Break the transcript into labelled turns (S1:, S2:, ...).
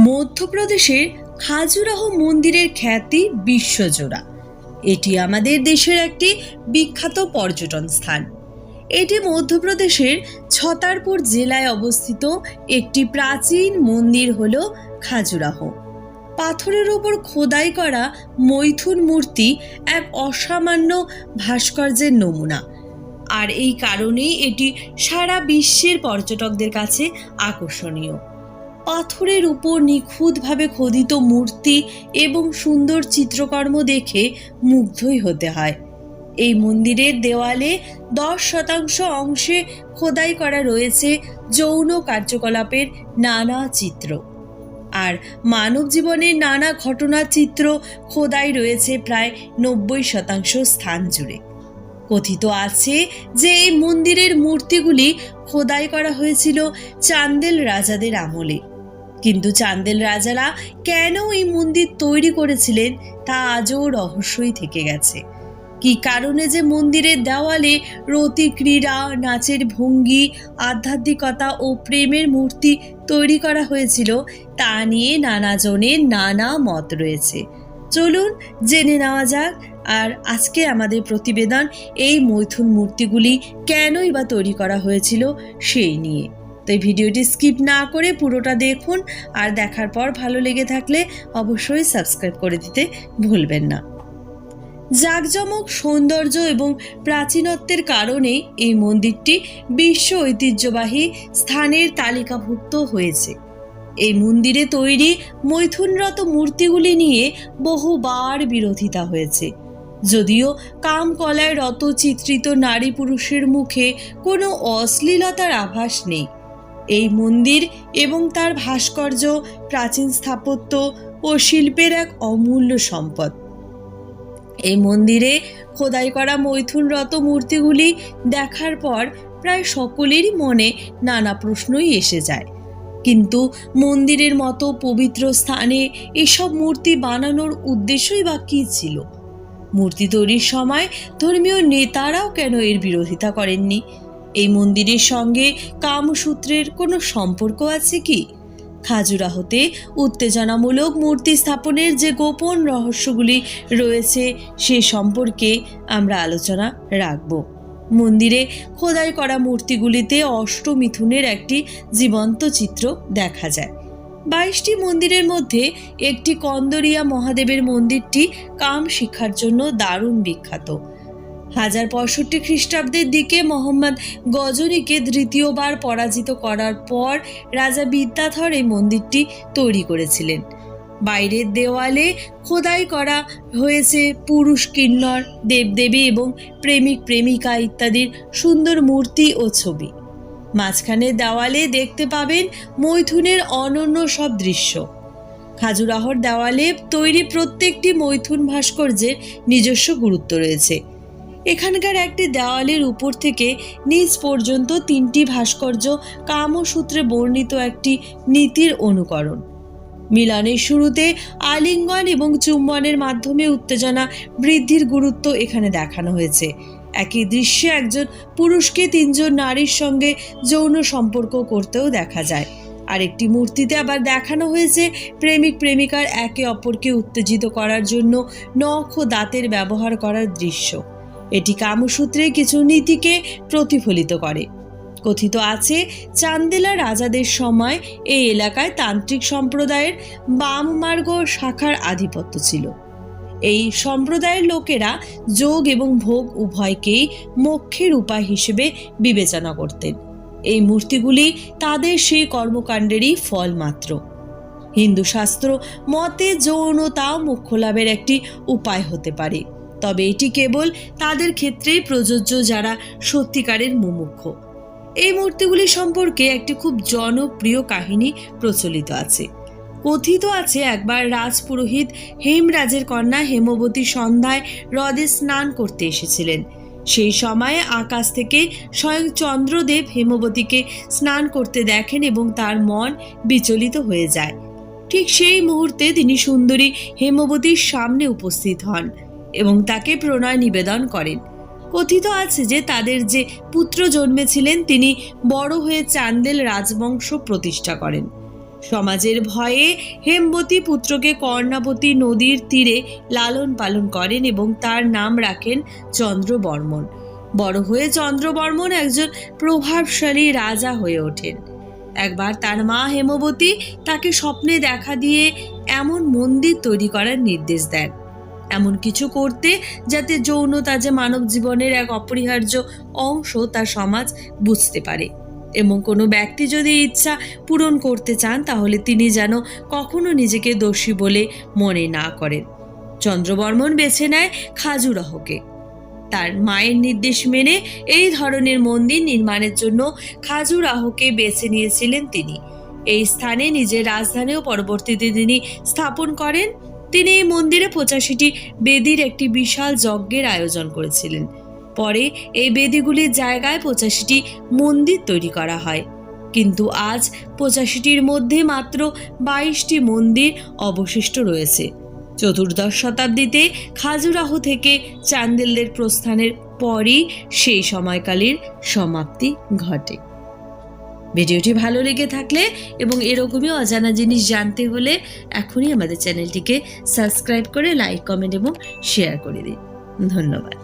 S1: মধ্যপ্রদেশের খাজুরাহ মন্দিরের খ্যাতি বিশ্বজোড়া। এটি আমাদের দেশের একটি বিখ্যাত পর্যটন স্থান। এটি মধ্যপ্রদেশের ছতারপুর জেলায় অবস্থিত একটি প্রাচীন মন্দির হল খাজুরাহ। পাথরের ওপর খোদাই করা মৈথুন মূর্তি এক অসামান্য ভাস্কর্যের নমুনা। আর এই কারণেই এটি সারা বিশ্বের পর্যটকদের কাছে আকর্ষণীয়। পাথরের উপর নিখুঁতভাবে খোদিত মূর্তি এবং সুন্দর চিত্রকর্ম দেখে মুগ্ধই হতে হয়। এই মন্দিরের দেওয়ালে দশ শতাংশ অংশে খোদাই করা রয়েছে যৌন কার্যকলাপের নানা চিত্র। আর মানব জীবনের নানা ঘটনার চিত্র খোদাই রয়েছে প্রায় নব্বই শতাংশ স্থান জুড়ে। কথিত আছে যে এই মন্দিরের মূর্তিগুলি খোদাই করা হয়েছিল চান্দেল রাজাদের আমলে। কিন্তু চান্দেল রাজারা কেন এই মন্দির তৈরি করেছিলেন তা আজও রহস্যই থেকে গেছে। কি কারণে যে মন্দিরের দেওয়ালে রতি, ক্রীড়া, নাচের ভঙ্গি, আধ্যাত্মিকতা ও প্রেমের মূর্তি তৈরি করা হয়েছিল তা নিয়ে নানা জনের নানা মত রয়েছে। চলুন জেনে নেওয়া যাক আর আজকে আমাদের প্রতিবেদন এই মৈথুন মূর্তিগুলি কেনই বা তৈরি করা হয়েছিল সেই নিয়ে। তো এই ভিডিওটি স্কিপ না করে পুরোটা দেখুন আর দেখার পর ভালো লেগে থাকলে অবশ্যই সাবস্ক্রাইব করে দিতে ভুলবেন না। জাঁকজমক, সৌন্দর্য এবং প্রাচীনত্বের কারণে এই মন্দিরটি বিশ্ব ঐতিহ্যবাহী স্থানের তালিকাভুক্ত হয়েছে। এই মন্দিরে তৈরি মৈথুনরত মূর্তিগুলি নিয়ে বহুবার বিরোধিতা হয়েছে। যদিও কামকলায় রত চিত্রিত নারী পুরুষের মুখে কোনো অশ্লীলতার আভাস নেই। এই মন্দির এবং তার ভাস্কর্য, প্রাচীন স্থাপত্য ও শিল্পের এক অমূল্য সম্পদ। এই মন্দিরে খোদাই করা মৈথুনরত মূর্তিগুলি দেখার পর প্রায় সকলেরই মনে নানা প্রশ্নই এসে যায়। কিন্তু মন্দিরের মতো পবিত্র স্থানে এসব মূর্তি বানানোর উদ্দেশ্যই বা কী ছিল? মূর্তি তৈরির সময় ধর্মীয় নেতারাও কেন এর বিরোধিতা করেননি? এই মন্দিরের সঙ্গে কামসূত্রের কোনো সম্পর্ক আছে কি? খাজুরাহতে উত্তেজনামূলক মূর্তি স্থাপনের যে গোপন রহস্যগুলি রয়েছে, সে সম্পর্কে আমরা আলোচনা রাখব। মন্দিরে খোদাই করা মূর্তিগুলিতে অষ্টমিথুনের একটি জীবন্ত চিত্র দেখা যায়। বাইশটি মন্দিরের মধ্যে একটি কন্দরিয়া মহাদেবের মন্দিরটি কাম শিক্ষার জন্য দারুণ বিখ্যাত। হাজার পঁয়ষট্টি খ্রিস্টাব্দের দিকে মোহাম্মদ গজনীকে দ্বিতীয়বার পরাজিত করার পর রাজা বিদ্যাধর এই মন্দিরটি তৈরি করেছিলেন। বাইরের দেওয়ালে খোদাই করা হয়েছে পুরুষ কিন্নর, দেবদেবী এবং প্রেমিক প্রেমিকা ইত্যাদির সুন্দর মূর্তি ও ছবি। মাঝখানে দেওয়ালে দেখতে পাবেন মৈথুনের অনন্য সব দৃশ্য। খাজুরাহর দেওয়ালে তৈরি প্রত্যেকটি মৈথুন ভাস্কর্যের নিজস্ব গুরুত্ব রয়েছে। এখানকার একটি দেওয়ালের উপর থেকে নিচ পর্যন্ত তিনটি ভাস্কর্য কামসূত্রে বর্ণিত একটি নীতির অনুকরণ। মিলনের শুরুতে আলিঙ্গন এবং চুম্বনের মাধ্যমে উত্তেজনা বৃদ্ধির গুরুত্ব এখানে দেখানো হয়েছে। একই দৃশ্যে একজন পুরুষকে তিনজন নারীর সঙ্গে যৌন সম্পর্ক করতেও দেখা যায়। আর একটি মূর্তিতে আবার দেখানো হয়েছে প্রেমিক প্রেমিকার একে অপরকে উত্তেজিত করার জন্য নখ ও দাঁতের ব্যবহার করার দৃশ্য। এটি কামসূত্রে কিছু নীতিকে প্রতিফলিত করে। কথিত আছে, চান্দেলা রাজাদের সময় এই এলাকায় তান্ত্রিক সম্প্রদায়ের বাম মার্গ শাখার আধিপত্য ছিল। এই সম্প্রদায়ের লোকেরা যোগ এবং ভোগ উভয়কেই মোক্ষের উপায় হিসেবে বিবেচনা করতেন। এই মূর্তিগুলি তাদের সেই কর্মকাণ্ডেরই ফল মাত্র। হিন্দু শাস্ত্র মতে যৌনতাও মোক্ষ লাভের একটি উপায় হতে পারে। তবে এটি কেবল তাদের ক্ষেত্রেই প্রযোজ্য যারা সত্যিকারের মুমুক্ষ এই মূর্তিগুলি সম্পর্কে একটি খুব জনপ্রিয় কাহিনী প্রচলিত আছে। কথিত আছে একবার রাজপুরোহিত হেমরাজের কন্যা হেমবতী সন্ধ্যায় হ্রদে স্নান করতে এসেছিলেন। সেই সময়ে আকাশ থেকে স্বয়ং চন্দ্রদেব হেমবতীকে স্নান করতে দেখেন এবং তার মন বিচলিত হয়ে যায়। ঠিক সেই মুহূর্তে তিনি সুন্দরী হেমবতীর সামনে উপস্থিত হন। এবং তাকে প্রণয় নিবেদন করেন। কথিত আছে যে তাদের যে পুত্র জন্মেছিলেন, তিনি বড় হয়ে চান্দেল রাজবংশ প্রতিষ্ঠা করেন। সমাজের ভয়ে হেমবতী পুত্রকে কর্ণাবতী নদীর তীরে লালন পালন করেন এবং তার নাম রাখেন চন্দ্রবর্মন বড় হয়ে চন্দ্রবর্মন একজন প্রভাবশালী রাজা হয়ে ওঠেন। একবার তার মা হেমবতী তাকে স্বপ্নে দেখা দিয়ে এমন মন্দির তৈরি করার নির্দেশ দেন। এমন কিছু করতে যাতে যৌনতা যে মানব জীবনের এক অপরিহার্য অংশ তা সমাজ বুঝতে পারে। এবং কোনো ব্যক্তি যদি ইচ্ছা পূরণ করতে চান, তাহলে তিনি যেন কখনো নিজেকে দোষী বলে মনে না করেন। চন্দ্রবর্মন বেছে নেয় খাজুরাহকে। তার মায়ের নির্দেশ মেনে এই ধরনের মন্দির নির্মাণের জন্য খাজুরাহকে বেছে নিয়েছিলেন তিনি। এই স্থানে নিজের রাজধানীও পরবর্তীতে তিনি স্থাপন করেন। তিনি এই মন্দিরে পঁচাশিটি বেদির একটি বিশাল যজ্ঞের আয়োজন করেছিলেন। পরে এই বেদিগুলির জায়গায় পঁচাশিটি মন্দির তৈরি করা হয়। কিন্তু আজ পঁচাশিটির মধ্যে মাত্র বাইশটি মন্দির অবশিষ্ট রয়েছে। চতুর্দশ শতাব্দীতে খাজুরাহ থেকে চান্দেলদের প্রস্থানের পরই সেই সময়কালের সমাপ্তি ঘটে। ভিডিওটি ভালো লেগে থাকলে এবং এরকমই অজানা জিনিস জানতে হলে এখনই আমাদের চ্যানেলটিকে সাবস্ক্রাইব করে, লাইক, কমেন্ট এবং শেয়ার করে দিন। ধন্যবাদ।